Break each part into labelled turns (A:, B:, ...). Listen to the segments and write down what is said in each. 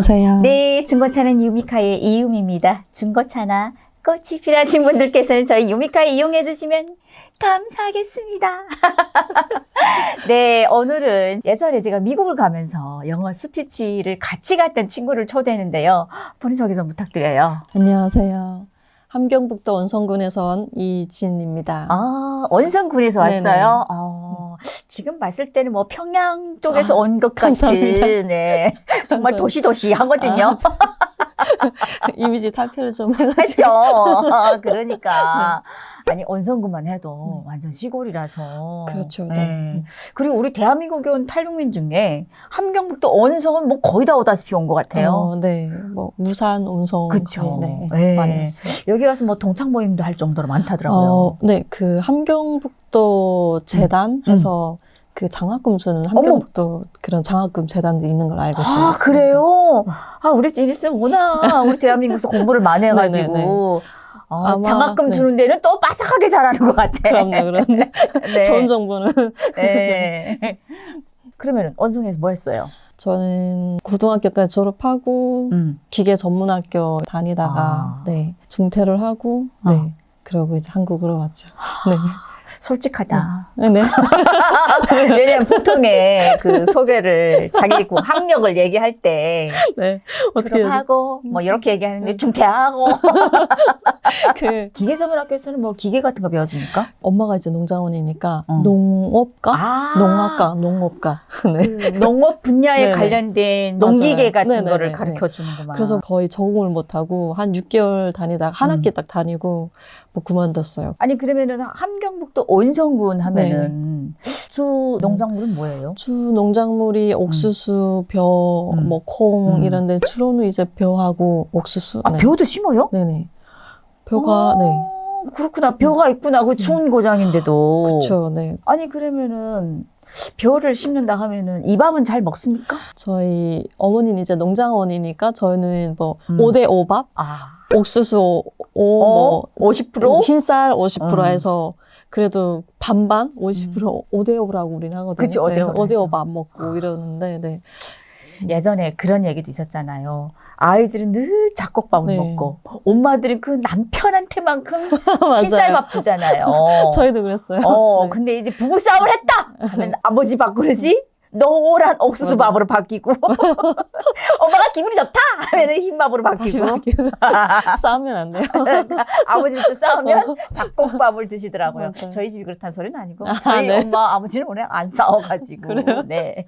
A: 안녕하세요.
B: 네, 중고차는 유미카의 이유미입니다. 중고차나 꽃이 필요하신 분들께서는 저희 유미카 이용해 주시면 감사하겠습니다. 네, 오늘은 예전에 제가 미국을 가면서 영어 스피치를 같이 갔던 친구를 초대했는데요. 본인 소개 좀 부탁드려요.
A: 안녕하세요. 함경북도 원성군에서 온 이진입니다.
B: 아, 원성군에서
A: 네네.
B: 왔어요. 어, 지금 봤을 때는 뭐 평양 쪽에서
A: 아,
B: 온 것. 같은, 네. 정말. 도시도시 하거든요.
A: 이미지 탈피를 좀.
B: 했죠. 어, 그러니까.
A: 네.
B: 아니, 원성구만 해도 완전 시골이라서.
A: 그렇죠, 네.
B: 그리고 우리 대한민국에 온 탈북민 중에 함경북도 원성은 뭐 거의 다 오다시피 온 것 같아요.
A: 어, 네. 뭐 무산, 음성.
B: 그쵸.
A: 거의, 네.
B: 네.
A: 많이 왔어요.
B: 여기 와서 뭐 동창 모임도 할 정도로 많다더라고요.
A: 어, 네. 그 함경북도 재단
B: 음.
A: 해서 그 장학금 주는 함경북도 그런 장학금 재단도 있는 걸 알고 있어요.
B: 아, 그래요? 아, 우리 지니스는 워낙 우리 대한민국에서 공부를 많이 해가지고. 아,
A: 아마,
B: 장학금
A: 네.
B: 주는 데는 또 빠삭하게 잘하는 것 같아.
A: 그럼요, 그럼요.
B: 네.
A: 좋은 정보는.
B: 네. 그러면 원성에서 뭐 했어요?
A: 저는 고등학교까지 졸업하고
B: 음.
A: 기계 전문학교 다니다가
B: 아.
A: 네 중퇴를 하고
B: 아.
A: 네 그러고 이제 한국으로 왔죠.
B: 솔직하다.
A: 네. 네.
B: 왜냐면 보통의 그 소개를 자기 그 학력을 얘기할 때
A: 네.
B: 졸업하고 뭐 이렇게 얘기하는데 중퇴하고
A: 그
B: 기계전문학교에서는 뭐 기계 같은 거 배워줍니까?
A: 엄마가 이제 농장원이니까
B: 어.
A: 농업과
B: 아,
A: 농학과 농업과 네.
B: 그 농업 분야에
A: 네네.
B: 관련된
A: 맞아요.
B: 농기계 같은
A: 네네네.
B: 거를 가르쳐 주는구만.
A: 그래서 거의 적응을 못하고 한 6개월 다니다가 한
B: 음.
A: 학기 딱 다니고 뭐 그만뒀어요.
B: 아니 그러면은 함경북도 온성군 하면은 주 농작물은 뭐예요?
A: 주 농작물이 옥수수, 벼,
B: 음.
A: 뭐 콩
B: 음.
A: 이런데 주로는 이제 벼하고 옥수수.
B: 아
A: 네.
B: 벼도 심어요?
A: 네네. 벼가 네.
B: 어, 그렇구나. 벼가 있구나. 그 추운 고장인데도.
A: 그렇죠. 네.
B: 아니 그러면은 벼를 심는다 하면은 이 밥은 잘 먹습니까?
A: 저희 어머니는 이제 농장원이니까 저희는 뭐
B: 음.
A: 5대 5밥,
B: 아,
A: 옥수수 5, 오
B: 어?
A: 뭐
B: 50%?
A: 흰쌀 50%
B: 음.
A: 해서 그래도 반반 50% 5대 5라고 우리는 하거든요.
B: 그치, 5대 5
A: 5대
B: 하죠.
A: 5밥 먹고 이러는데 네.
B: 예전에 그런 얘기도 있었잖아요. 아이들은 늘 잡곡밥을
A: 네.
B: 먹고 엄마들은 그 남편한테만큼. 흰쌀밥 주잖아요.
A: 저희도 그랬어요.
B: 어,
A: 네.
B: 근데 이제 부부싸움을 했다! 하면 아버지 밥그릇이 노란 옥수수
A: 맞아.
B: 밥으로 바뀌고 엄마가 기분이 좋다! 하면 흰밥으로
A: 다시
B: 바뀌고
A: 바뀌고 싸우면 안 돼요.
B: 아버지도 또 싸우면 잡곡밥을 드시더라고요.
A: 맞아요.
B: 저희 집이 그렇다는 소리는 아니고
A: 아,
B: 저희
A: 네.
B: 엄마 아버지는 오늘 안 싸워가지고
A: 그래요?
B: 네.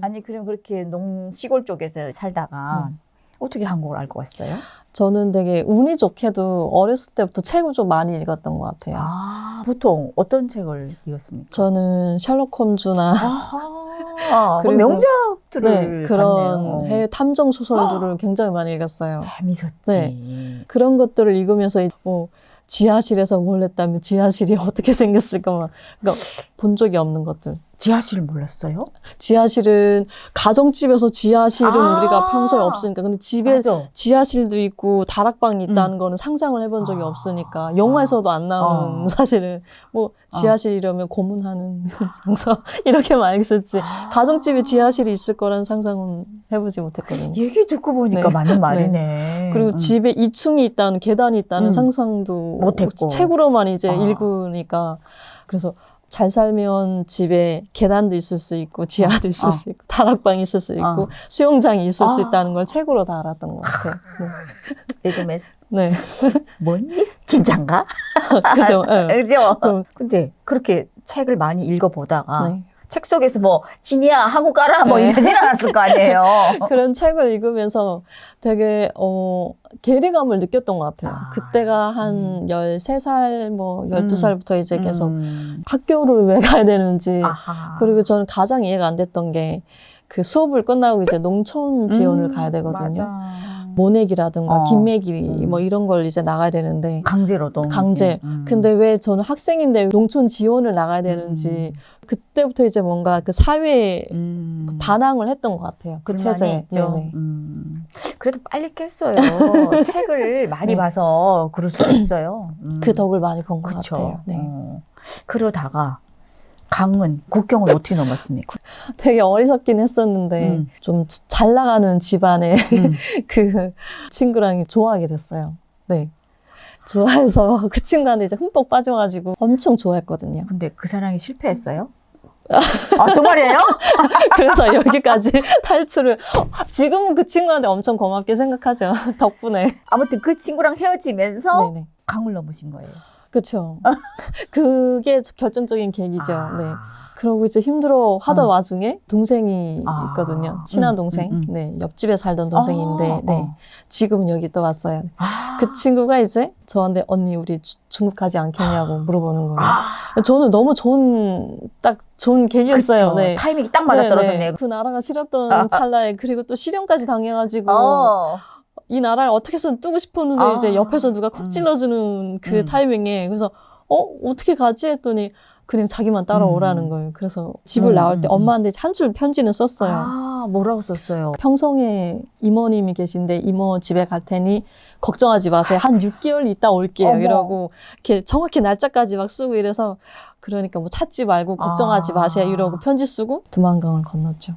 B: 아니 그럼 그렇게 농 시골 쪽에서 살다가
A: 네.
B: 어떻게 한국을 알고 왔어요?
A: 저는 되게 운이 좋게도 어렸을 때부터 책을 좀 많이 읽었던 것 같아요.
B: 아 보통 어떤 책을 읽었습니까?
A: 저는 셜록 홈즈나
B: 아하 그
A: 그리고-
B: 명작들을
A: 네, 그런
B: 봤네요.
A: 해외 탐정 소설들을 굉장히 많이 읽었어요.
B: 재밌었지.
A: 네. 그런 것들을 읽으면서 뭐 지하실에서 뭘 했다면 지하실이 어떻게 생겼을까 막 그러니까 본 적이 없는 것들.
B: 지하실 몰랐어요?
A: 지하실은 가정집에서 지하실은
B: 아.
A: 우리가 평소에 없으니까 근데 집에
B: 맞아.
A: 지하실도 있고 다락방이 있다는 거는 상상을 해본 적이
B: 아.
A: 없으니까 영화에서도 안 나오는
B: 어.
A: 사실은 뭐 지하실이라면 고문하는 상상 이렇게만 알겠었지 가정집에 지하실이 있을 거라는 상상은 해보지 못했거든요.
B: 얘기 듣고 보니까
A: 네.
B: 맞는 말이네.
A: 그리고
B: 음.
A: 집에 2층이 있다는 계단이 있다는
B: 음.
A: 상상도
B: 못했고.
A: 책으로만 이제
B: 아.
A: 읽으니까 그래서 잘 살면 집에 계단도 있을 수 있고 지하도 있을
B: 어.
A: 수 있고 다락방이 있을 수 있고
B: 어.
A: 수영장이 있을 수
B: 아.
A: 있다는 걸 책으로 다 알았던 것 같아요.
B: 읽으면서
A: 네,
B: 뭔 일? 진짠가?
A: 네. 그죠. 네.
B: 그죠?
A: 그럼,
B: 근데 그렇게 책을 많이 읽어보다가
A: 네.
B: 책 속에서 뭐 진이야 한국 가라 뭐
A: 네.
B: 이러진 않았을 거 아니에요.
A: 그런 책을 읽으면서 되게 어 괴리감을 느꼈던 것 같아요.
B: 아.
A: 그때가 한 13살 뭐 12살부터 이제 계속
B: 음.
A: 학교를 왜 가야 되는지
B: 아하.
A: 그리고 저는 가장 이해가 안 됐던 게 그 수업을 끝나고 이제 농촌 지원을
B: 음,
A: 가야 되거든요.
B: 맞아.
A: 모내기라든가
B: 어.
A: 김매기
B: 음.
A: 뭐 이런 걸 이제 나가야 되는데
B: 강제로도
A: 강제. 근데 왜 저는 학생인데 농촌 지원을 나가야 되는지 그때부터 이제 뭔가 그 사회에
B: 음.
A: 그 반항을 했던 것 같아요. 그 체제에.
B: 음. 그래도 빨리 깼어요. 책을 많이
A: 네.
B: 봐서 그럴 수 있어요. 음.
A: 그 덕을 많이 본 것. 같아요. 네.
B: 어. 그러다가 강은 국경은 어떻게 넘었습니까?
A: 되게 어리석긴 했었는데
B: 음.
A: 좀 잘 나가는 집안의
B: 음.
A: 그 친구랑 좋아하게 됐어요. 네. 좋아해서 그 친구한테 이제 흠뻑 빠져가지고 엄청 좋아했거든요.
B: 근데 그 사랑이 실패했어요? 아 정말이에요?
A: 그래서 여기까지 탈출을 지금은 그 친구한테 엄청 고맙게 생각하죠. 덕분에.
B: 아무튼 그 친구랑 헤어지면서
A: 네네.
B: 강을 넘으신 거예요.
A: 그렇죠. 그게 결정적인 계기죠.
B: 아.
A: 네. 그러고 이제 힘들어 하던
B: 어.
A: 와중에 동생이
B: 아.
A: 있거든요. 친한
B: 음,
A: 동생.
B: 음, 음.
A: 네. 옆집에 살던 동생인데,
B: 어,
A: 네.
B: 어.
A: 지금은 여기 또 왔어요.
B: 아.
A: 그 친구가 이제 저한테 언니 우리 주- 중국 가지 않겠냐고 물어보는 거예요.
B: 아.
A: 저는 너무 좋은 딱 좋은 계기였어요.
B: 그쵸.
A: 네.
B: 타이밍이 딱 맞아
A: 네,
B: 떨어졌네요.
A: 네. 그 나라가 싫었던 찰나에 그리고 또 실현까지 당해가지고
B: 어.
A: 이 나라를 어떻게 해서든 뜨고 싶었는데
B: 아.
A: 이제 옆에서 누가 콕
B: 음.
A: 찔러주는 그
B: 음.
A: 타이밍에 그래서 어 어떻게 가지 했더니 그냥 자기만 따라오라는
B: 음.
A: 거예요. 그래서 집을
B: 음,
A: 나올 때
B: 음,
A: 엄마한테 한 줄 편지는 썼어요.
B: 아 뭐라고 썼어요?
A: 평성에 이모님이 계신데 이모 집에 갈 테니 걱정하지 마세요. 한 6개월 있다 올게요.
B: 어머.
A: 이러고 이렇게 정확히 날짜까지 막 쓰고 이래서 그러니까 뭐 찾지 말고 걱정하지
B: 아.
A: 마세요. 이러고 편지 쓰고 두만강을 건넜죠.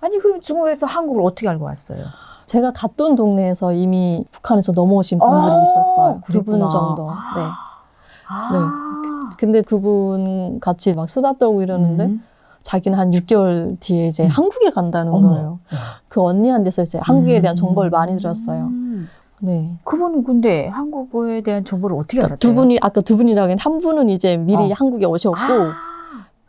B: 아니 그럼 중국에서 한국을 어떻게 알고 왔어요?
A: 제가 갔던 동네에서 이미 북한에서 넘어오신 분들이
B: 아,
A: 있었어요. 두 분. 정도. 네.
B: 아.
A: 근데 그분 같이 막 수다 떨고 이러는데
B: 음.
A: 자기는 한 6개월 뒤에 이제
B: 음.
A: 한국에 간다는
B: 어머.
A: 거예요. 그 언니한테서 이제 한국에 대한
B: 음.
A: 정보를 많이 들었어요.
B: 음.
A: 네.
B: 그분은 근데 한국에 대한 정보를 어떻게
A: 그러니까
B: 알았대요?
A: 두 분이 아까 두 분이라긴 한 분은 이제 미리
B: 어.
A: 한국에 오셨고
B: 아,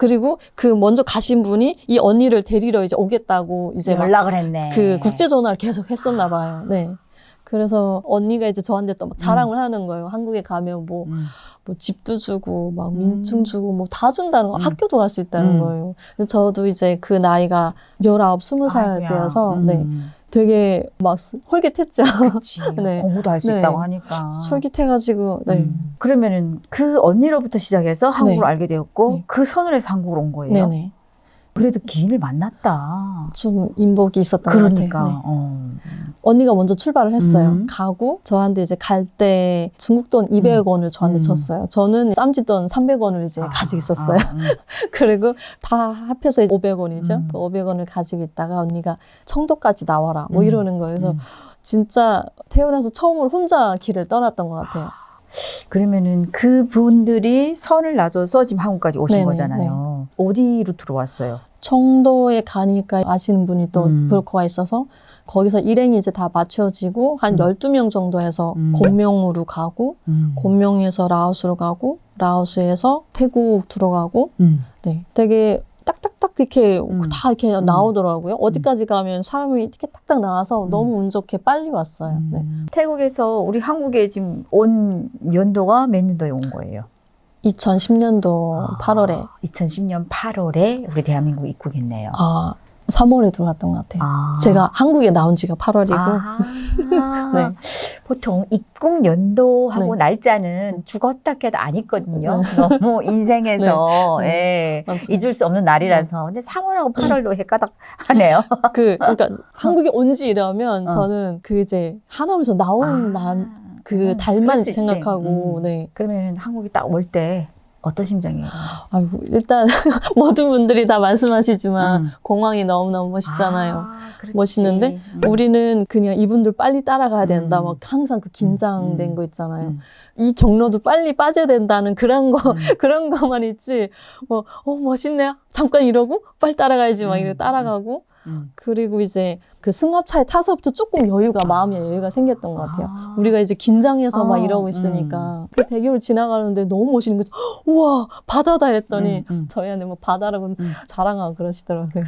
A: 그리고 그 먼저 가신 분이 이 언니를 데리러 이제 오겠다고 이제 막
B: 연락을 했네.
A: 그 국제 전화를 계속 했었나 봐요. 네. 그래서 언니가 이제 저한테 또 막 자랑을 하는 거예요. 한국에 가면 뭐,
B: 음.
A: 뭐 집도 주고 막
B: 음.
A: 민증 주고 뭐 다 준다는 거,
B: 음.
A: 학교도 갈 수 있다는
B: 음.
A: 거예요. 저도 이제 그 나이가 19, 20살
B: 아이고야.
A: 때여서
B: 음.
A: 네. 되게 막 홀깃했죠.
B: 그치.
A: 네.
B: 공부도 할 수
A: 네.
B: 있다고 하니까.
A: 솔깃해가지고 네.
B: 음. 그러면은 그 언니로부터 시작해서 한국을
A: 네.
B: 알게 되었고
A: 네.
B: 그 선을 해서 한국을 온 거예요.
A: 네네.
B: 그래도 기인을 만났다.
A: 좀 인복이 있었던
B: 그러니까.
A: 것 같아요. 네.
B: 어.
A: 언니가 먼저 출발을 했어요.
B: 음.
A: 가고 저한테 이제 갈 때 중국 돈 200원을 저한테
B: 음.
A: 줬어요. 저는 쌈짓 돈 300원을 이제
B: 아,
A: 가지고 있었어요.
B: 아, 음.
A: 그리고 다 합해서 500원이죠.
B: 음.
A: 그 500원을 가지고 있다가 언니가 청도까지 나와라 뭐
B: 음.
A: 이러는 거예요. 그래서
B: 음.
A: 진짜 태어나서 처음으로 혼자 길을 떠났던 것 같아요.
B: 그러면은 그 분들이 선을 놔줘서 지금 한국까지 오신
A: 네네,
B: 거잖아요. 어디 루트로 왔어요?
A: 청도에 가니까 아시는 분이 또
B: 음.
A: 브로커가 있어서 거기서 일행이 이제 다 맞춰지고 한
B: 음.
A: 12명 정도 해서
B: 음.
A: 곤명으로 가고
B: 음.
A: 곤명에서 라오스로 가고 라오스에서 태국 들어가고
B: 음.
A: 네 되게 딱딱딱 이렇게
B: 음.
A: 다 이렇게
B: 음.
A: 나오더라고요. 어디까지 가면 사람이 이렇게 딱딱 나와서
B: 음.
A: 너무 운 좋게 빨리 왔어요. 네.
B: 음. 태국에서 우리 한국에 지금 온 연도가 몇 년도에 온 거예요?
A: 2010년도 8월에
B: 2010년 8월에 우리 대한민국 입국했네요.
A: 아 3월에 들어왔던 것 같아요.
B: 아.
A: 제가 한국에 나온 지가 8월이고
B: 아.
A: 네.
B: 보통 입국 연도하고
A: 네.
B: 날짜는 죽었다 해도 안 있거든요. 너무 인생에서 예,
A: 맞아요.
B: 잊을 수 없는 날이라서. 근데 3월하고 8월도 헷가닥하네요.
A: 그 그러니까 한국에 온 지 이러면
B: 어.
A: 저는 그 이제 하나에서 나온 날그
B: 음,
A: 달만. 생각하고
B: 음.
A: 네
B: 그러면 한국에 딱 올 때 어떤 심정이에요?
A: 아이고 일단 모든 분들이 다 말씀하시지만
B: 음.
A: 공항이 너무너무 멋있잖아요.
B: 아.
A: 멋있는데
B: 음.
A: 우리는 그냥 이분들 빨리 따라가야 된다.
B: 음.
A: 막 항상 그 긴장된
B: 음.
A: 거 있잖아요.
B: 음.
A: 이 경로도 빨리 빠져야 된다는 그런 거
B: 음.
A: 그런 거만 있지. 뭐 어 멋있네요. 잠깐 이러고 빨리 따라가야지 막
B: 음.
A: 이래 따라가고
B: 음.
A: 그리고 이제 그 승합차에 타서부터 조금 여유가 마음의 여유가 생겼던 것 같아요.
B: 아.
A: 우리가 이제 긴장해서 막
B: 어,
A: 이러고 있으니까 그 대교를 지나가는데 너무 멋있는 거죠. 우와 바다다 했더니
B: 음, 음.
A: 저희한테 뭐 바다라고
B: 음.
A: 자랑하고 그러시더라고요.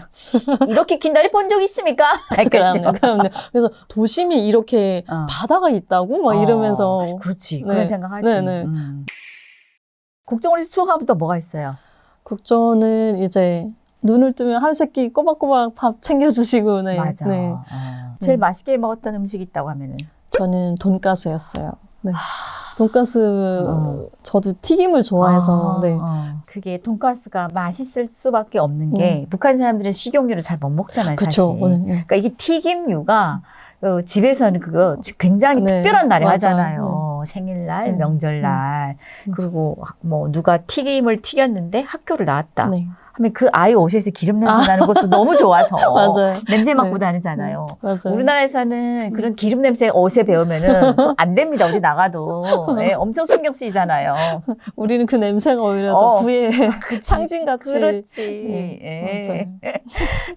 B: 이렇게 긴 날이 본적 있습니까?
A: 그럼요,
B: 그렇죠.
A: 그래서 도심이 이렇게
B: 어.
A: 바다가 있다고 막 이러면서
B: 어, 그렇지.
A: 네.
B: 그런 생각하지.
A: 네, 네.
B: 음. 국정원에서 추억하면 또 뭐가 있어요?
A: 국조는 이제 눈을 뜨면 하루 세끼 꼬박꼬박 밥 챙겨주시고 네.
B: 맞아.
A: 네.
B: 어. 제일
A: 네.
B: 맛있게 먹었던 음식 있다고 하면은
A: 저는 돈가스였어요. 네. 돈가스
B: 어.
A: 저도 튀김을 좋아해서
B: 아,
A: 네.
B: 어. 그게 돈가스가 맛있을 수밖에 없는 게 북한 사람들은 식용유를 잘 못 먹잖아요,
A: 그렇죠.
B: 사실.
A: 오늘 네.
B: 그러니까 이게 튀김류가 어, 집에서는 그거 굉장히
A: 네,
B: 특별한 날에
A: 맞아요.
B: 하잖아요. 생일날,
A: 음.
B: 명절날,
A: 음.
B: 그리고 뭐 누가 튀김을 튀겼는데 학교를 나왔다.
A: 네.
B: 하면 그 아이 옷에서 기름 냄새
A: 아.
B: 나는 것도 너무 좋아서
A: 맞아요.
B: 냄새 맡고
A: 네.
B: 다니잖아요.
A: 맞아요.
B: 우리나라에서는 그런 기름 냄새 옷에 배우면은 안 됩니다. 어디 나가도 예, 엄청 신경 쓰이잖아요.
A: 우리는 그 냄새가 오히려
B: 어.
A: 더 부의 상징 같이.
B: 그렇지.
A: 음,
B: 예.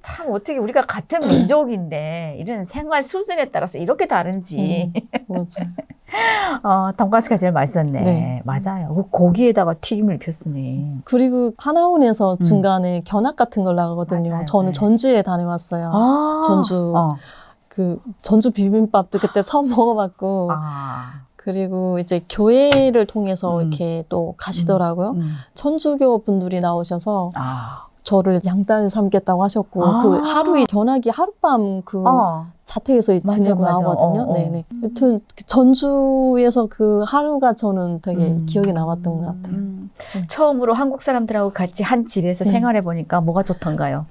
B: 참 어떻게 우리가 같은 민족인데 이런 생활 수준에 따라서 이렇게 다른지.
A: 맞아요.
B: 어, 돈가스가 제일 맛있었네.
A: 네.
B: 맞아요. 그 고기에다가 튀김을 입혔으니.
A: 그리고 하나원에서
B: 음.
A: 중간에 견학 같은 걸 나가거든요.
B: 맞아요.
A: 저는
B: 네.
A: 전주에 다녀왔어요.
B: 아,
A: 전주.
B: 어.
A: 그 전주 비빔밥도 그때 처음 먹어봤고
B: 아.
A: 그리고 이제 교회를 통해서
B: 음.
A: 이렇게 또 가시더라고요.
B: 음.
A: 천주교 분들이 나오셔서
B: 아.
A: 저를 양딸 삼겠다고 하셨고
B: 아.
A: 그 하루에 견학이 하룻밤 그
B: 어.
A: 자택에서
B: 맞아,
A: 지내고
B: 맞아.
A: 나오거든요.
B: 어, 어.
A: 네네. 여튼 그 전주에서 그 하루가 저는 되게
B: 음.
A: 기억에 남았던 것 같아요.
B: 음.
A: 네.
B: 처음으로 한국 사람들하고 같이 한 집에서
A: 네.
B: 생활해 보니까 뭐가 좋던가요?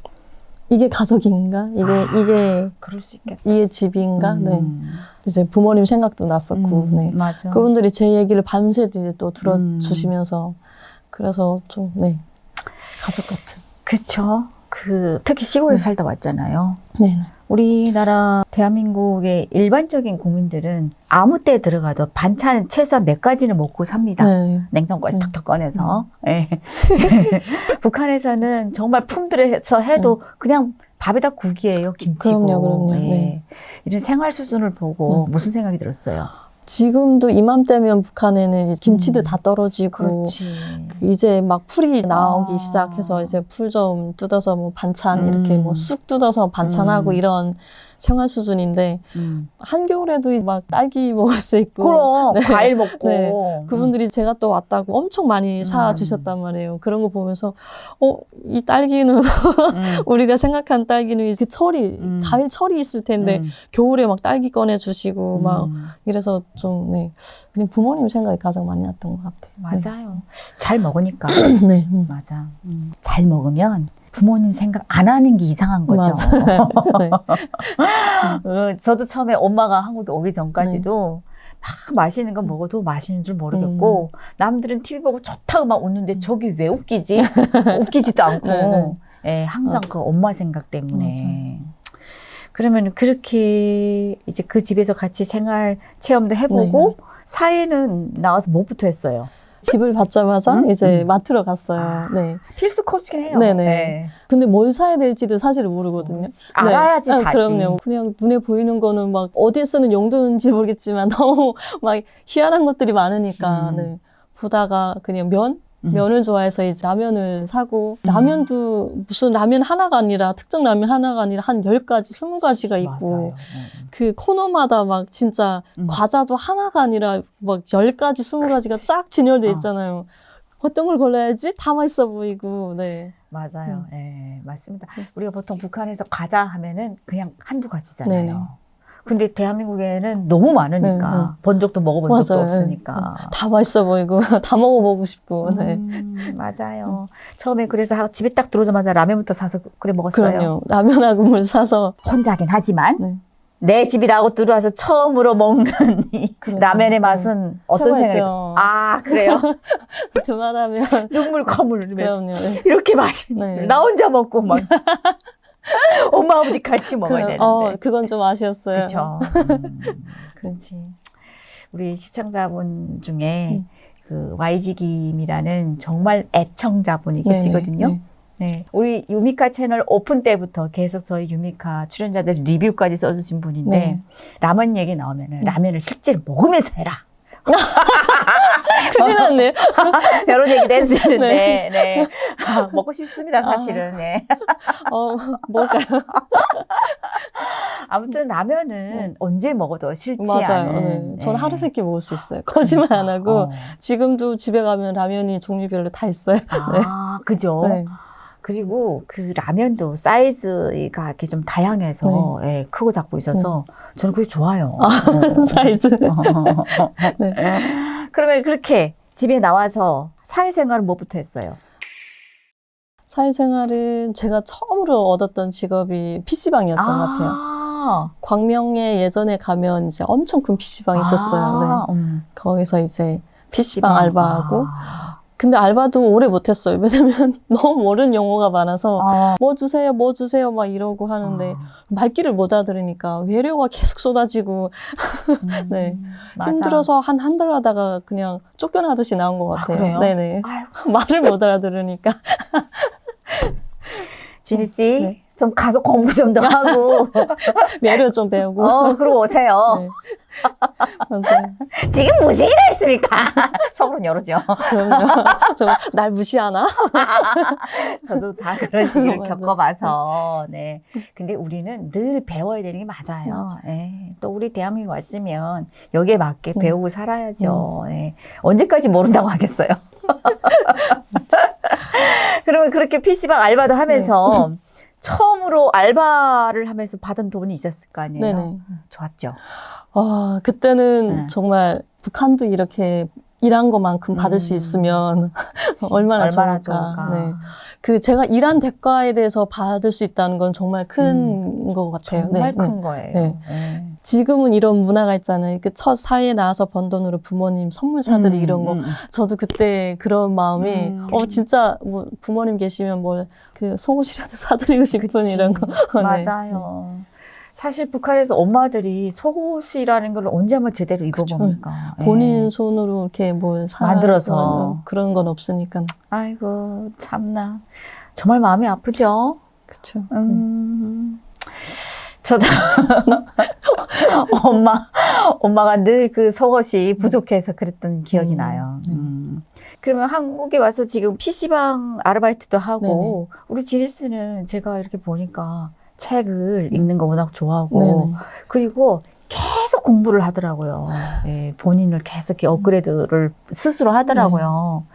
A: 이게 가족인가? 이게
B: 아.
A: 이게
B: 그럴 수 있겠다.
A: 이게 집인가? 네.
B: 음.
A: 이제 부모님 생각도 났었고,
B: 음,
A: 네.
B: 맞아.
A: 그분들이 제 얘기를 밤새 이제 또 들어주시면서 그래서 좀 네. 가족 같은.
B: 그쵸. 그, 특히 시골에
A: 음.
B: 살다 왔잖아요.
A: 네.
B: 우리나라 대한민국의 일반적인 국민들은 아무 때 들어가도 반찬은 최소한 몇 가지는 먹고 삽니다.
A: 네.
B: 냉장고에서
A: 음.
B: 탁탁 꺼내서. 예. 북한에서는 정말 품들에서 해도 그냥 밥에다 국이에요. 김치고.
A: 음. 그럼요, 그럼요.
B: 예.
A: 네.
B: 이런 생활 수준을 보고
A: 음.
B: 무슨 생각이 들었어요?
A: 지금도 이맘때면 북한에는 김치도
B: 음.
A: 다 떨어지고.
B: 그
A: 이제 막 풀이 나오기
B: 아.
A: 시작해서 이제 풀 좀 뜯어서 뭐 반찬 이렇게
B: 음.
A: 뭐쑥 뜯어서 반찬하고
B: 음.
A: 이런 생활 수준인데
B: 음.
A: 한겨울에도 막 딸기 먹을 수 있고
B: 그럼
A: 네.
B: 과일 먹고
A: 네. 그분들이 제가 또 왔다고 엄청 많이
B: 음.
A: 사 주셨단 말이에요. 그런 거 보면서 어 이 딸기는
B: 음.
A: 우리가 생각한 딸기는 그 철이
B: 음.
A: 가을 철이 있을 텐데
B: 음.
A: 겨울에 막 딸기 꺼내 주시고 막
B: 음.
A: 이래서 좀 네. 그냥 부모님 생각이 가장 많이 났던 것 같아요.
B: 맞아요. 잘 먹으니까.
A: 네. 네. 음.
B: 맞아. 잘 먹으면 부모님 생각 안 하는 게 이상한 거죠.
A: 네.
B: 어, 저도 처음에 엄마가 한국에 오기 전까지도 막 맛있는 거 먹어도 맛있는 줄 모르겠고 남들은 TV 보고 좋다고 막 웃는데 저기 왜 웃기지? 웃기지도 않고
A: 네, 네.
B: 예, 항상
A: 맞아.
B: 그 엄마 생각 때문에
A: 맞아요.
B: 그러면 그렇게 이제 그 집에서 같이 생활 체험도 해보고
A: 네.
B: 사회는 나와서 뭐부터 했어요?
A: 집을 받자마자
B: 음?
A: 이제
B: 음.
A: 마트로 갔어요.
B: 아.
A: 네.
B: 필수 코스긴 해요.
A: 네네.
B: 네.
A: 근데 뭘 사야 될지도 사실 모르거든요.
B: 알아야지
A: 네. 아,
B: 사지.
A: 그럼요. 그냥 눈에 보이는 거는 막 어디에 쓰는 용도인지 모르겠지만 너무 막 희한한 것들이 많으니까
B: 음.
A: 네. 보다가 그냥 면
B: 음.
A: 면을 좋아해서 이제 라면을 사고
B: 음.
A: 라면도 무슨 라면 하나가 아니라 특정 라면 하나가 아니라 한 열가지 스무 가지가 있고
B: 맞아요.
A: 그 코너마다 막 진짜
B: 음.
A: 과자도 하나가 아니라 막 열가지 스무 가지가 쫙 진열돼
B: 어.
A: 있잖아요. 어떤 걸 골라야지 다 맛있어 보이고 네.
B: 맞아요.
A: 음.
B: 네, 맞습니다.
A: 네.
B: 우리가 보통 북한에서 과자 하면은 그냥 한두 가지잖아요.
A: 네네.
B: 근데 대한민국에는 너무 많으니까 본 적도 먹어본 적도
A: 네, 맞아요.
B: 없으니까.
A: 다 맛있어 보이고 다 먹어보고 싶고 네.
B: 음, 맞아요. 처음에 그래서 하- 집에 딱 들어오자마자 라면부터 사서 그래 먹었어요.
A: 그럼요. 라면하고 물 사서
B: 혼자긴 하지만
A: 네.
B: 내 집이라고 들어와서 처음으로 먹는. 라면의
A: 네.
B: 맛은 어떤
A: 최고죠.
B: 생각이 아 그래요?
A: 두말하면
B: 눈물 콧물 흘리면서
A: 그럼요. 네.
B: 이렇게 맛있는
A: 네.
B: 걸나 혼자 먹고 막 엄마 아버지 같이 먹어야
A: 그,
B: 되는데
A: 어, 그건 좀 아쉬웠어요.
B: 그렇죠. 음, 그렇지. 우리 시청자분 중에
A: 음.
B: 그 YG 김이라는 정말 애청자분이
A: 네네,
B: 계시거든요.
A: 네.
B: 네. 우리 유미카 채널 오픈 때부터 계속 저희 유미카 출연자들 리뷰까지 써주신 분인데
A: 네.
B: 라면 얘기 나오면은 라면을 실제로 먹으면서 해라.
A: 큰일 났네요.
B: 이런 얘기도 했었는데,
A: 네.
B: 네. 아, 먹고 싶습니다, 사실은. 네.
A: 어, 뭘까요?
B: 아무튼 라면은
A: 네.
B: 언제 먹어도 싫지
A: 맞아요.
B: 않은.
A: 네. 저는
B: 네.
A: 하루 세끼 먹을 수 있어요. 거짓말 안 하고
B: 어.
A: 지금도 집에 가면 라면이 종류별로 다 있어요.
B: 아, 그죠?
A: 네.
B: 그리고 그 라면도 사이즈가 이렇게 좀 다양해서 예, 크고 작고 있어서 저는 그게 좋아요. 어.
A: 네. 사이즈. 네.
B: 그러면 그렇게 집에 나와서 사회생활은 뭐부터 했어요?
A: 사회생활은 제가 처음으로 얻었던 직업이 PC방이었던 것 같아요.
B: 아, 아,
A: 광명에 예전에 가면 이제 엄청 큰 PC방이 있었어요. 네.
B: 아, 음.
A: 거기서 이제 PC방 알바하고.
B: 아.
A: 근데 알바도 오래 못했어요. 왜냐면 너무 모르는 용어가 많아서
B: 아.
A: 뭐 주세요, 뭐 주세요 막 이러고 하는데 말귀를 못 알아들으니까 외래어가 계속 쏟아지고
B: 음,
A: 네.
B: 맞아.
A: 힘들어서 한 한 달 하다가 그냥 쫓겨나듯이 나온 것
B: 아,
A: 같아요.
B: 그래요?
A: 네네. 말을 못 알아들으니까.
B: 지리 씨,
A: 네.
B: 좀 가서 공부 좀 더 하고,
A: 외래어 좀 배우고.
B: 어, 그러고 오세요.
A: 네. 맞아요.
B: 지금 무슨 일 했습니까? 속으로는 열어죠.
A: 그럼요. 저날 무시하나?
B: 저도 다 그런 시기를
A: 맞아.
B: 겪어봐서, 네. 근데 우리는 늘 배워야 되는 게 맞아요.
A: 맞아.
B: 예. 또 우리 대한민국 왔으면 여기에 맞게
A: 음.
B: 배우고 살아야죠. 예. 언제까지 모른다고 하겠어요. 그러면 그렇게 PC방 알바도 하면서 처음으로 알바를 하면서 받은 돈이 있었을 거 아니에요?
A: 네네.
B: 좋았죠.
A: 아, 그때는
B: 네.
A: 정말 북한도 이렇게 일한 것만큼 받을 수
B: 음.
A: 있으면
B: 그치.
A: 얼마나 좋을까. 네. 그 제가 일한 대가에 대해서 받을 수 있다는 건 정말 큰것 같아요.
B: 음. 정말
A: 네,
B: 큰
A: 네.
B: 거예요.
A: 네.
B: 네.
A: 지금은 이런 문화가 있잖아요. 그 첫 사회에 나와서 번 돈으로 부모님 선물 사드리
B: 음,
A: 이런 거.
B: 음, 음.
A: 저도 그때 그런 마음이
B: 음.
A: 어 진짜 뭐 부모님 계시면 뭘 그 속옷이라도 사드리고 싶은
B: 그치.
A: 이런 거. 네.
B: 맞아요. 사실 북한에서 엄마들이 속옷이라는 걸 언제 한번 제대로 입어봅니까? 예.
A: 본인 손으로 이렇게 뭘 사,
B: 만들어서.
A: 어, 그런 건 없으니까.
B: 아이고 참나 정말 마음이 아프죠.
A: 그렇죠.
B: 음. 저도 엄마 엄마가 늘 그 속옷이 부족해서 그랬던 기억이
A: 음,
B: 나요.
A: 네.
B: 음. 그러면 한국에 와서 지금 PC방 아르바이트도 하고 우리 지니스는 제가 이렇게 보니까 책을 읽는 거 워낙 좋아하고. 그리고 계속 공부를 하더라고요. 예, 본인을 계속 업그레이드를 스스로 하더라고요.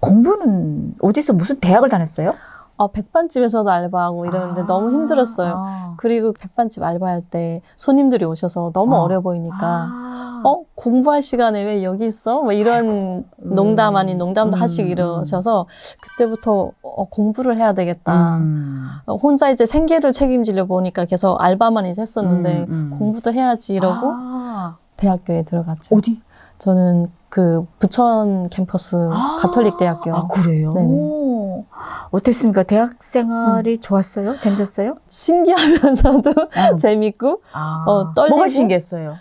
B: 공부는 어디서 무슨 대학을 다녔어요?
A: 아, 백반집에서도 알바하고 이러는데
B: 아,
A: 너무 힘들었어요.
B: 아.
A: 그리고 백반집 알바할 때 손님들이 오셔서 너무
B: 어.
A: 어. 려 보이니까
B: 아.
A: 어 공부할 시간에 왜 여기 있어? 뭐 이런
B: 음.
A: 농담 아닌 농담도
B: 음,
A: 하시고
B: 음.
A: 이러셔서 그때부터 어, 공부를 해야 되겠다.
B: 음.
A: 어, 혼자 이제 생계를 책임지려 보니까 계속 알바만 이제 했었는데
B: 음, 음.
A: 공부도 해야지 이러고
B: 아.
A: 대학교에 들어갔죠.
B: 어디?
A: 저는 그 부천 캠퍼스 가톨릭 대학교
B: 아 그래요?
A: 네네.
B: 오. 어땠습니까? 대학 생활이 좋았어요? 재밌었어요?
A: 신기하면서도
B: 음.
A: 재밌고
B: 아.
A: 어, 떨리고?
B: 뭐가 신기했어요?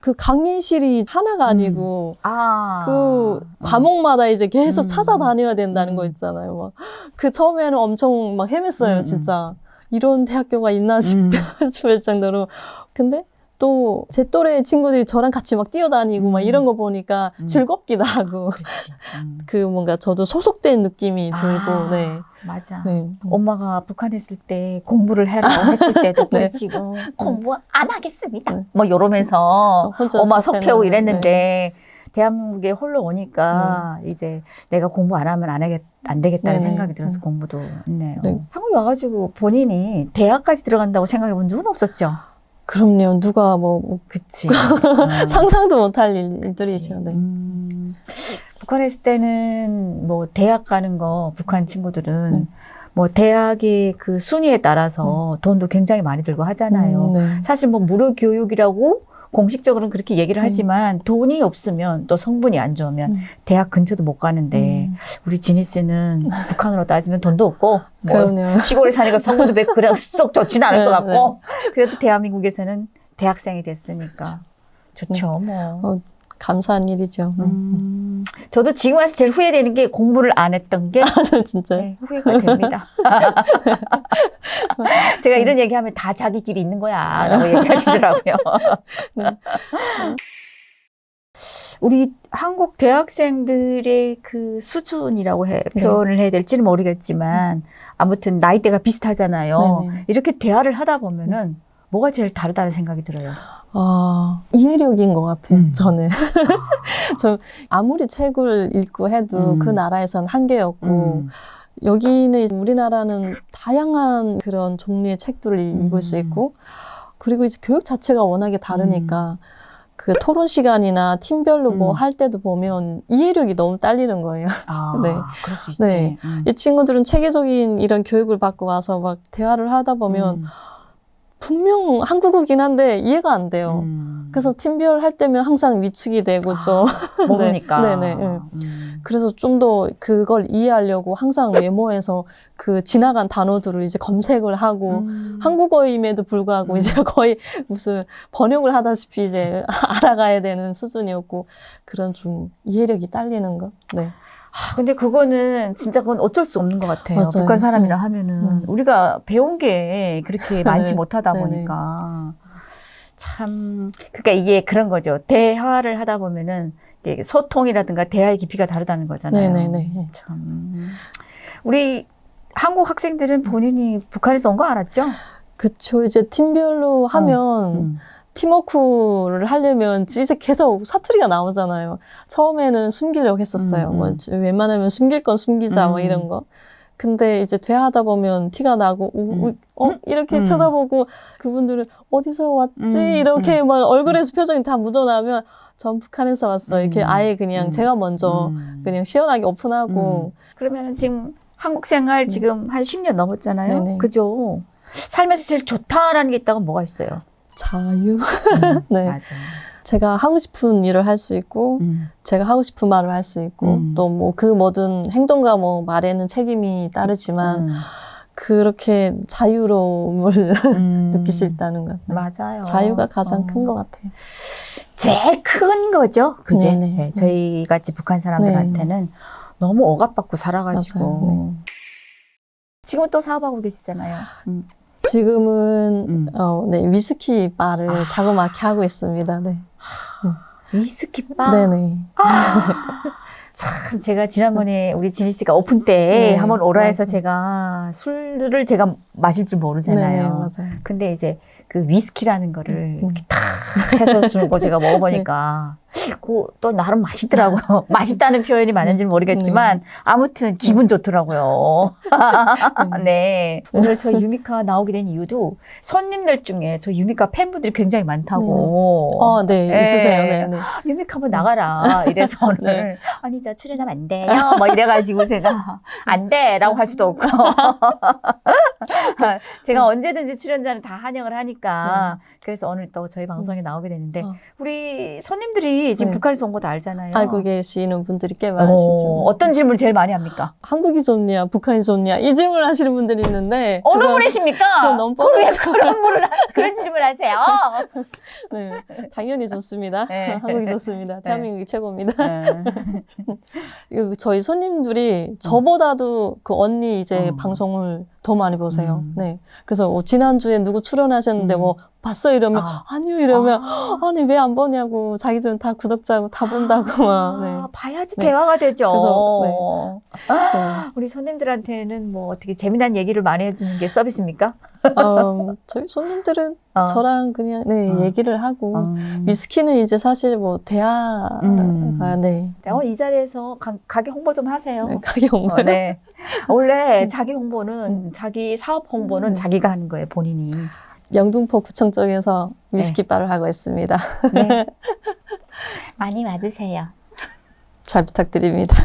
A: 그 강의실이 하나가 아니고
B: 아.
A: 그 과목마다 이제 계속
B: 음.
A: 찾아다녀야 된다는
B: 음.
A: 거 있잖아요. 막 그 처음에는 엄청 막 헤맸어요,
B: 음, 음.
A: 진짜. 이런 대학교가 있나
B: 음.
A: 싶을 정도로. 근데 또 제 또래 친구들이 저랑 같이 막 뛰어다니고 막
B: 음.
A: 이런 거 보니까
B: 음.
A: 즐겁기도 하고
B: 그렇지. 음.
A: 그 뭔가 저도 소속된 느낌이 들고
B: 아,
A: 네.
B: 맞아.
A: 네.
B: 엄마가 북한에 있을 때 공부를 해라고 했을 때도
A: 네.
B: 부딪히고 공부 안 하겠습니다.
A: 네.
B: 뭐 이러면서
A: 혼자
B: 엄마
A: 빼는,
B: 이랬는데
A: 네.
B: 대한민국에 홀로 오니까 이제 내가 공부 안 하면 안, 하겠, 안 되겠다는
A: 네네.
B: 생각이 들어서
A: 음.
B: 공부도 했네요.
A: 네.
B: 한국에 와가지고 본인이 대학까지 들어간다고 생각해 본 적은 없었죠?
A: 그럼요. 누가 뭐, 뭐
B: 그치. 음.
A: 상상도 못할 일-. 일들이죠. 네.
B: 음. 북한에 있을 때는 뭐 대학 가는 거 북한 친구들은
A: 네.
B: 뭐 대학의 그 순위에 따라서 돈도 굉장히 많이 들고 하잖아요.
A: 음, 네.
B: 사실 뭐 무료 교육이라고 공식적으로는 그렇게 얘기를
A: 음.
B: 하지만 돈이 없으면 또 성분이 안 좋으면
A: 음.
B: 대학 근처도 못 가는데
A: 음,
B: 우리 지니 씨는 북한으로 따지면 돈도 없고 뭐. 시골에 사니까 성분도 백 그래 쏙 좋지는 않을
A: 네,
B: 것 같고 그래도 대한민국에서는 대학생이 됐으니까
A: 그쵸.
B: 좋죠 뭐.
A: 어, 감사한 일이죠. 네.
B: 음, 저도 지금 와서 제일 후회되는 게 공부를 안 했던 게
A: 진짜.
B: 네, 후회가 됩니다. 제가 이런 얘기하면 다 자기 길이 있는 거야 라고 얘기하시더라고요.
A: 네.
B: 우리 한국 대학생들의 그 수준이라고 해,
A: 네.
B: 표현을 해야 될지는 모르겠지만 아무튼 나이대가 비슷하잖아요.
A: 네네.
B: 이렇게 대화를 하다 보면은 뭐가 제일 다르다는 생각이 들어요.
A: 아, 이해력인 것 같아요,
B: 음.
A: 저는. 저 아무리 책을 읽고 해도
B: 음.
A: 그 나라에선 한계였고,
B: 음.
A: 여기는 우리나라는 다양한 그런 종류의 책들을 읽을 수
B: 음.
A: 있고, 그리고 이제 교육 자체가 워낙에 다르니까, 그 토론 시간이나 팀별로 뭐
B: 음.
A: 할 때도 보면 이해력이 너무 딸리는 거예요.
B: 아,
A: 네.
B: 그럴 수 있지.
A: 네.
B: 음.
A: 이 친구들은 체계적인 이런 교육을 받고 와서 막 대화를 하다 보면
B: 음.
A: 분명 한국어긴 한데 이해가 안 돼요.
B: 음.
A: 그래서 팀별 할 때면 항상 위축이 되고 좀
B: 모르니까.
A: 네, 네, 네.
B: 음.
A: 그래서 좀 더 그걸 이해하려고 항상 메모에서 그 지나간 단어들을 이제 검색을 하고
B: 음.
A: 한국어임에도 불구하고
B: 음.
A: 이제 거의 무슨 번역을 하다시피 이제 알아가야 되는 수준이었고 그런 좀 이해력이 딸리는 거. 네.
B: 아, 근데 그거는 진짜 그건 어쩔 수 없는 것 같아요.
A: 맞아요.
B: 북한 사람이라
A: 음.
B: 하면은
A: 음.
B: 우리가 배운 게 그렇게 많지
A: 네.
B: 못하다. 보니까 참 그러니까 이게 그런 거죠. 대화를 하다 보면은 소통이라든가 대화의 깊이가 다르다는 거잖아요.
A: 네네네.
B: 참 우리 한국 학생들은 본인이 북한에서 온 거 알았죠?
A: 그쵸. 이제 팀별로 하면
B: 음.
A: 팀워크를 하려면 이제 계속 사투리가 나오잖아요. 처음에는 숨기려고 했었어요.
B: 음, 음.
A: 뭐 웬만하면 숨길 건 숨기자 뭐
B: 음.
A: 이런 거. 근데 이제 대화하다 보면 티가 나고 우,
B: 음.
A: 우, 어 이렇게
B: 음.
A: 쳐다보고 그분들은 어디서 왔지
B: 음,
A: 이렇게 막 얼굴에서 표정이 다 묻어나면 전 북한에서 왔어 이렇게
B: 음.
A: 아예 그냥
B: 음.
A: 제가 먼저
B: 음.
A: 그냥 시원하게 오픈하고
B: 그러면 지금 한국 생활 지금 한 10년 넘었잖아요.
A: 음. 네네.
B: 그죠? 살면서 제일 좋다라는 게 있다면 뭐가 있어요?
A: 자유. 네.
B: 맞아.
A: 제가 하고 싶은 일을 할 수 있고
B: 음.
A: 제가 하고 싶은 말을 할 수 있고
B: 음.
A: 또뭐 그 모든 행동과 뭐 말에는 책임이 따르지만
B: 음.
A: 그렇게 자유로움을
B: 음.
A: 느낄 수 있다는 것. 네.
B: 맞아요.
A: 자유가 가장
B: 어.
A: 큰것 같아요.
B: 제일 큰 거죠. 그게
A: 네 네.
B: 네, 저희 같이 북한 사람들한테는 너무 억압받고 살아가지고.
A: 네.
B: 지금 또 사업하고 계시잖아요. 음.
A: 지금은
B: 음.
A: 어, 네, 위스키 바를
B: 아.
A: 자그마치 하고 있습니다. 네.
B: 위스키 바.
A: 네네.
B: 참 제가 지난번에 우리 진희 씨가 오픈 때
A: 네,
B: 한번 오라 해서. 제가 술을 제가 마실 줄 모르잖아요.
A: 네네, 맞아요.
B: 근데 이제 그 위스키라는 거를
A: 음.
B: 이렇게 탁 해서 주는 거 제가 먹어보니까 그 또 나름 맛있더라고요. 맛있다는 표현이 맞는지는 모르겠지만 아무튼 기분 좋더라고요. 네. 오늘 저희 유미카 나오게 된 이유도 손님들 중에 저 유미카 팬분들이 굉장히 많다고.
A: 어, 네,
B: 네.
A: 있으세요. 네, 네.
B: 유미카 한번 나가라. 이래서 오늘
A: 네.
B: 아니 저 출연하면 안 돼요. 뭐 이래가지고 제가 안 돼라고 할 수도 없고 제가 언제든지 출연자는 다 환영을 하니까 그래서 오늘 또 저희 방송에 나오게 됐는데
A: 어.
B: 우리 손님들이 지금
A: 네.
B: 북한에서 온 거 다 알잖아요.
A: 알고 계시는 분들이 꽤
B: 어,
A: 많으시죠.
B: 어 떤 질문을 제일 많이 합니까?
A: 한국이 좋냐, 북한이 좋냐 이 질문을 하시는 분들이 있는데
B: 어느
A: 그건-
B: 분이십니까?
A: 그건
B: 그런. 그런 물을 그런 질문 하세요.
A: 네, 당연히 좋습니다.
B: 네.
A: 한국이 좋습니다. 대한민국이 최고입니다.
B: 네.
A: 그 저희 손님들이 저보다도 그 언니 이제
B: 음.
A: 방송을 더 많이 보세요.
B: 음.
A: 네. 그래서 뭐 지난주에 누구 출연하셨는데
B: 음.
A: 뭐 봤어 이러면
B: 아.
A: 아. 니요 이러면
B: 아.
A: 아. 니 왜 안 보냐고 자기들은 다 구독자고 다 본다고 막. 네.
B: 아, 봐야지
A: 네.
B: 대화가 되죠.
A: 그래서,
B: 아, 우리 손님들한테는 뭐 어떻게 재미난 얘기를 많이 해주는 게 서비스입니까?
A: 어, 저희 손님들은
B: 어.
A: 저랑 그냥 네
B: 어.
A: 얘기를 하고
B: 음.
A: 위스키는 이제 사실 뭐 대화가
B: 음.
A: 네.
B: 어, 이 자리에서 가, 가게 홍보 좀 하세요.
A: 네, 가게 온
B: 어. 네. 원래 자기 홍보는 자기 사업 홍보는
A: 음.
B: 자기가 하는 거예요, 본인이.
A: 영등포 구청 쪽에서 위스키 바를 하고 있습니다.
B: 네. 많이 와주세요.
A: 잘 부탁드립니다.